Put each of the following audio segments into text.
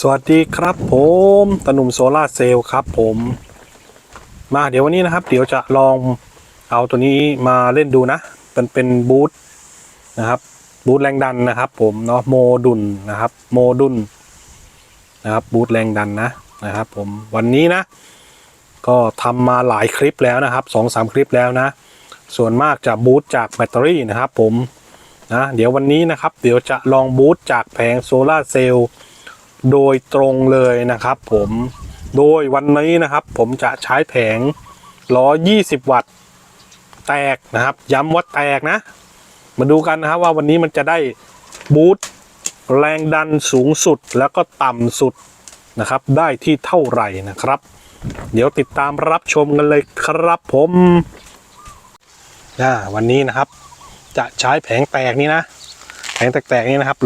สวัสดีครับผมตะหนุ่มโซลาเซลล์ครับผมมาเดี๋ยววันนี้นะครับ เดี๋ยวจะลองเอาตัวนี้มาเล่นดูนะมันเป็นบูทนะครับบูทแรงดันนะครับ ผมเนาะโมดุลนะครับ โมดุลนะครับบูทแรงดันนะนะครับ ผมวันนี้นะ ก็ทำมาหลายคลิปแล้วนะครับสองสามคลิปแล้วนะ ส่วนมากจะบูทจากแบตเตอรี่นะครับ ผมนะเดี๋ยววันนี้นะครับ เดี๋ยวจะลองบูทจากแผงโซลาเซลล์ โดยตรงเลยนะครับผมโดยวันนี้นะครับผมจะใช้แผง120 วัตต์แตกนะครับ ย้ำว่าแตกนะ มาดูกันนะครับว่าวันนี้มันจะได้บูตแรงดันสูงสุดแล้วก็ต่ำสุดนะครับ ได้ที่เท่าไหร่นะครับ เดี๋ยวติดตามรับชมกันเลยครับผมอ่าวันนี้นะครับ จะใช้แผงแตกนี้นะ แผงแตกๆนี้นะครับ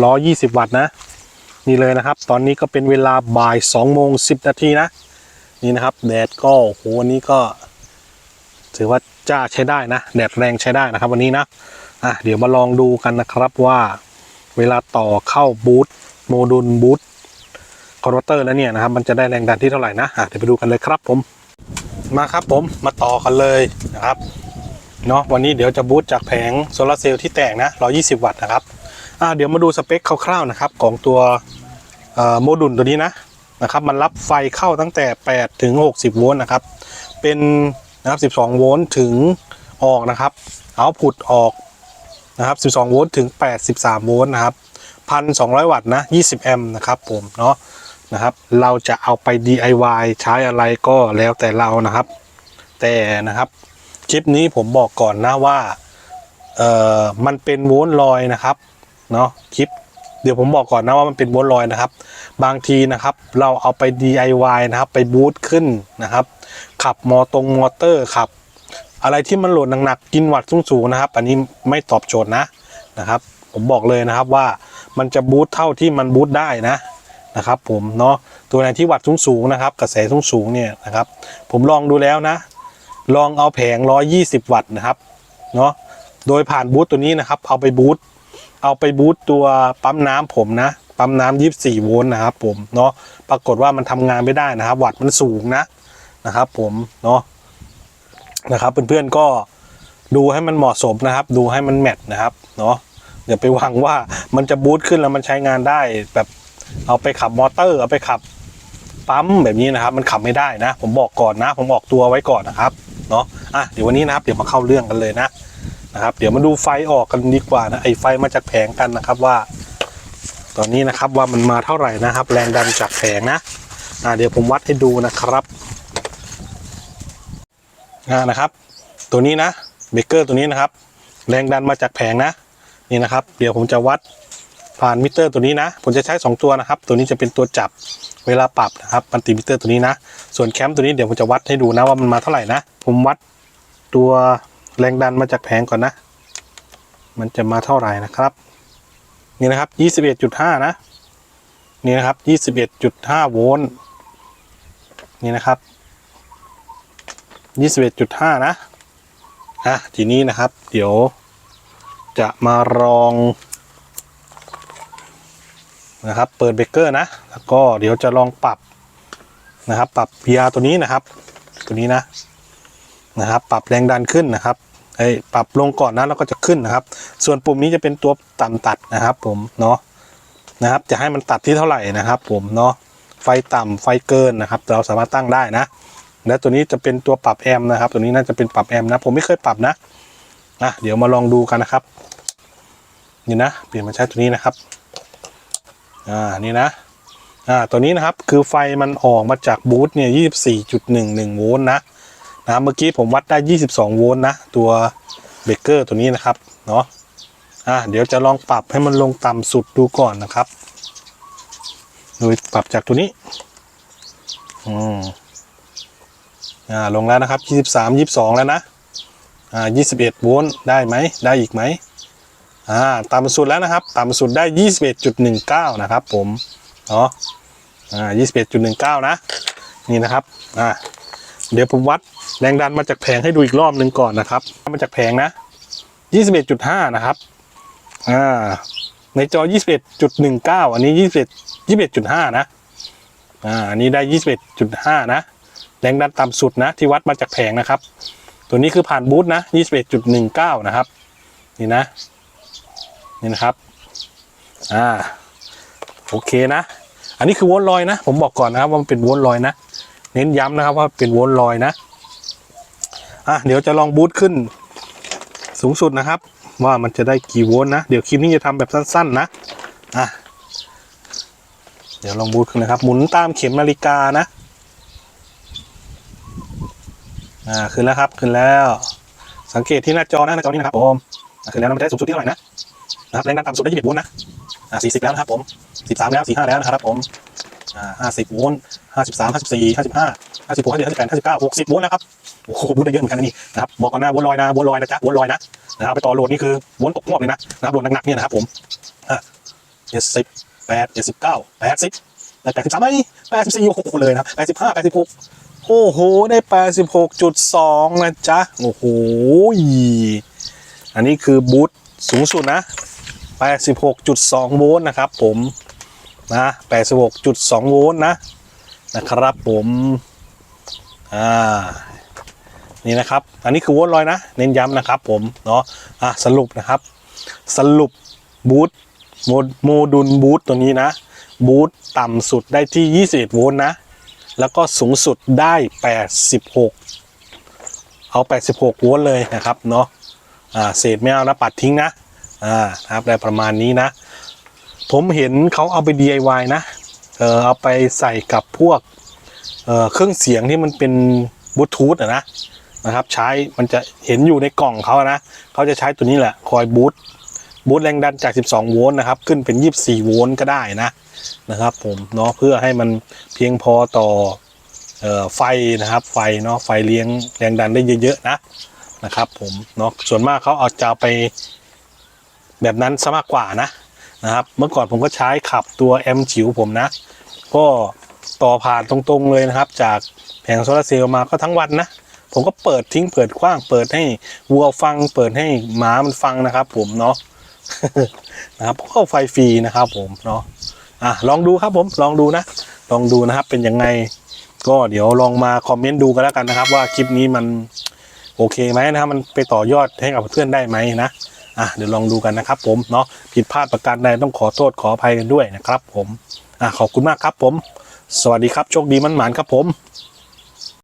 120 วัตต์นะ นี่เลยนะครับ ตอนนี้ก็เป็นเวลาบ่าย2โมง10นาทีนะ นี่นะครับ แดดก็โอ้โหวันนี้ก็ถือว่าจ้าใช้ได้นะ แดดแรงใช้ได้นะครับ วันนี้นะอะเดี๋ยวมาลองดูกันนะครับว่าเวลาต่อเข้าบูทโมดูลบูทคอนเวอร์เตอร์แล้วเนี่ยนะครับ มันจะได้แรงดันที่เท่าไหร่นะอะเดี๋ยวไปดูกันเลยครับผมมาครับผมมาต่อกันเลยนะครับเนาะวันนี้เดี๋ยวจะบูทจากแผงโซลาเซลล์ที่แตกนะ120 วัตต์นะครับ เดี๋ยวมาดูสเปคคร่าวๆนะครับของตัวโมดูลตัวนี้นะนะครับมันรับไฟเข้าตั้งแต่ 8 ถึง 60 โวลต์นะครับ เป็นนะครับ12 โวลต์ถึงออกนะครับเอาพุตออกนะครับ 12 โวลต์ถึง 83 โวลต์นะครับ 1,200 วัตต์นะ 20 แอมป์นะครับผมเนาะนะครับ เราจะเอาไป DIY ใช้อะไรก็แล้วแต่เรานะครับ แต่นะครับคลิปนี้ผมบอกก่อนนะว่าเอ่อมันเป็นโวลต์ลอยนะครับ เนาะคลิป เดี๋ยวผมบอกก่อนนะว่ามันเป็นโวลต์ลอยนะครับ บางทีนะครับ เราเอาไป DIY นะครับ ไปบูตขึ้นนะครับ ขับมอตรงมอเตอร์ขับ อะไรที่มันโหลดหนักๆกินวัตต์สูงๆนะครับ อันนี้ไม่ตอบโจทย์นะนะครับ ผมบอกเลยนะครับว่ามันจะบูตเท่าที่มันบูตได้นะนะครับผมเนาะตัวไหนที่วัตต์สูงๆนะครับ กระแสสูงๆเนี่ยนะครับ ผมลองดูแล้วนะ ลองเอาแผง 120 วัตต์นะครับเนาะโดยผ่านบูตตัวนี้นะครับ เอาไปบูต เอาไปบูตตัวปั๊มน้ำผมนะ ปั๊มน้ำ24 โวลต์นะครับผมเนาะปรากฏว่ามันทำงานไม่ได้นะครับ วัตต์มันสูงนะนะครับ ผมเนาะนะครับเพื่อนๆก็ดูให้มันเหมาะสมนะครับ ดูให้มันแมทนะครับเนาะอย่าไปหวังว่ามันจะบูตขึ้นแล้วมันใช้งานได้ แบบเอาไปขับมอเตอร์ เอาไปขับปั๊มแบบนี้นะครับ มันขับไม่ได้นะ ผมบอกก่อนนะ ผมออกตัวไว้ก่อนนะครับเนาะอะเดี๋ยววันนี้นะครับ เดี๋ยวมาเข้าเรื่องกันเลยนะ นะครับ เดี๋ยวมาดูไฟออกกันดีกว่านะไอไฟมาจากแผงกันนะครับว่า ตอนนี้นะครับว่ามันมาเท่าไหร่นะครับ แรงดันจากแผงนะอ่าเดี๋ยวผมวัดให้ดูนะครับอ่านะครับ ตัวนี้นะเบเกอร์ตัวนี้นะครับ แรงดันมาจากแผงนะนี่นะครับ เดี๋ยวผมจะวัดผ่านมิเตอร์ตัวนี้นะ ผมจะใช้ 2 ตัวนะครับ ตัวนี้จะเป็นตัวจับเวลาปรับนะครับมัลติมิเตอร์ตัวนี้นะ ส่วนแคมป์ตัวนี้เดี๋ยวผมจะวัดให้ดูนะว่ามันมาเท่าไหร่นะ ผมวัดตัว แรงดันมาจากแผงก่อนนะ มันจะมาเท่าไหร่นะครับ นี่นะครับยี่สิบเอ็ดจุดห้านะ นี่นะครับยี่สิบเอ็ดจุดห้าโวลต์ นี่นะครับยี่สิบเอ็ดจุดห้านะ อะ ทีนี้นะครับ เดี๋ยวจะมาลองนะครับ เปิดเบรกเกอร์นะ แล้วก็เดี๋ยวจะลองปรับนะครับ ปรับ PR ตัวนี้นะครับ ตัวนี้นะ นะครับ ปรับแรงดันขึ้นนะครับ ไอ้ปรับลงก่อนนะแล้วก็จะขึ้นนะครับ ส่วนปุ่มนี้จะเป็นตัวต่ำตัดนะครับ ผมเนาะนะครับ จะให้มันตัดที่เท่าไหร่นะครับ ผมเนาะไฟต่ำไฟเกินนะครับ เราสามารถตั้งได้นะ และตัวนี้จะเป็นตัวปรับแอมนะครับ ตัวนี้น่าจะเป็นปรับแอมนะ ผมไม่เคยปรับนะนะเดี๋ยวมาลองดูกันนะครับนี่นะเปลี่ยนมาใช้ตัวนี้นะครับอ่านี่นะอ่าตัวนี้นะครับคือไฟมันออกมาจากบูทเนี่ย24.11โวลต์นะ นะเมื่อกี้ผมวัดได้ 22 โวลต์นะ ตัวเบรกเกอร์ตัวนี้นะครับเนาะอะเดี๋ยวจะลองปรับให้มันลงต่ำสุดดูก่อนนะครับ โดยปรับจากตัวนี้อืมอ่าลงแล้วนะครับ 23 22 แล้วนะอ่า21 โวลต์ได้ไหมได้อีกไหมอ่าต่ำสุดแล้วนะครับ ต่ำสุดได้ 21.19 นะครับผมเนาะอ่า21.19 นะ นี่นะครับอ่า เดี๋ยวผมวัดแรงดันมาจากแผงให้ดูอีกรอบหนึ่งก่อนนะครับ มาจากแผงนะ21.5 นะครับ อ่า ในจอ 21.19 อันนี้ 21 21.5 นะ อ่า อันนี้ได้ยี่สิบเอ็ดจุดห้านะ แรงดันต่ำสุดนะ ที่วัดมาจากแผงนะครับ ตัวนี้คือผ่านบูธนะยี่สิบเอ็ดจุดหนึ่งเก้านะครับ นี่นะ นี่นะครับ อ่า โอเคนะ อันนี้คือโวลต์ลอยนะ ผมบอกก่อนนะครับว่ามันเป็นโวลต์ลอยนะ เน้นย้ำนะครับว่าเป็นโวลต์ลอยนะอะเดี๋ยวจะลองบูทขึ้นสูงสุดนะครับ ว่ามันจะได้กี่โวลต์นะ เดี๋ยวคลิปนี้จะทำแบบสั้น ๆ นะอะเดี๋ยวลองบูทขึ้นนะครับ หมุนตามเข็มนาฬิกานะอ่าขึ้นแล้วครับขึ้นแล้ว สังเกตที่หน้าจอนะหน้าจอนี้นะครับผมขึ้นแล้วมันได้สูงสุดที่เท่าไหร่นะนะครับแรงดันต่ำสุดได้21โวลต์นะอ่า40แล้วนะครับผม13แล้ว45แล้วนะครับผม ห้าสิบโวลต์ห้าสิบสามห้าสิบสี่ห้าสิบห้าห้าสิบหกห้าสิบห้าดห้าสิบเก้าหกสิบโวลต์นะครับโอ้โหบูทได้เยอะเหมือนกันนี่นะครับบอกก่อนหน้ะวนลอยนะวนลอยนะจ๊ะวนลอยนะนะครับไปต่อโหลดนี่คือวนตกงวบเลยนะนะครับโหลดหนักๆเนี่ยนะครับผมเจ็ดสิบแปดเจ็ดสิบเก้าแปดสิบแปดสิบสามไหมแปดสิบสี่หกเลยนะแปดสิบห้าแปดสิบหกโอ้โห ได้แปดสิบหกจุดสองนะจ๊ะ โอ้โห อันนี้คือบูทสูงสุดนะแปดสิบหกจุดสองโวลต์นะครับผม นะ86.2 โวลต์นะนะครับผมอ่านี่นะครับ อันนี้คือโวลต์ลอยนะ เน้นย้ำนะครับผมเนาะอะสรุปนะครับ สรุปบูทโมดูลบูทตัวนี้นะบูทต่ำสุดได้ที่ 21 โวลต์นะ แล้วก็สูงสุดได้ 86 เอา 86 โวลต์เลยนะครับเนาะอ่าเศษไม่เอานะปัดทิ้งนะอ่าครับได้ประมาณนี้นะ ผมเห็นเขาเอาไป DIY นะ เออเอาไปใส่กับพวกเอ่อเครื่องเสียงที่มันเป็นบลูทูธอะนะนะครับ ใช้มันจะเห็นอยู่ในกล่องเขานะเขาจะใช้ตัวนี้แหละคอยบูตบูตแรงดันจาก 12 โวลต์นะครับ ขึ้นเป็น 24 โวลต์ก็ได้นะนะครับ ผมเนาะเพื่อให้มันเพียงพอต่อเอ่อไฟนะครับ ไฟเนาะไฟเลี้ยงแรงดันได้เยอะๆนะนะครับ ผมเนาะส่วนมากเขาเอาจะไปแบบนั้นซะมากกว่านะ นะครับ เมื่อก่อนผมก็ใช้ขับตัวแอมจิ๋วผมนะ ก็ต่อผ่านตรงๆเลยนะครับ จากแผงโซลาร์เซลล์มาก็ทั้งวันนะ ผมก็เปิดทิ้งเปิดกว้าง เปิดให้วัวฟัง เปิดให้หมามันฟังนะครับ ผมเนาะนะครับเข้าไฟฟรีนะครับ ผมเนาะอะลองดูครับผมลองดูนะ ลองดูนะครับเป็นยังไง ก็เดี๋ยวลองมาคอมเมนต์ดูกันแล้วกันนะครับ ว่าคลิปนี้มันโอเคไหมนะครับมันไปต่อยอดให้กับเพื่อนได้ไหมนะ อะเดี๋ยวลองดูกันนะครับผมเนาะผิดพลาดประการใดต้องขอโทษขออภัยกันด้วยนะครับผมอะขอบคุณมากครับผม สวัสดีครับโชคดีมั่นหมานครับผม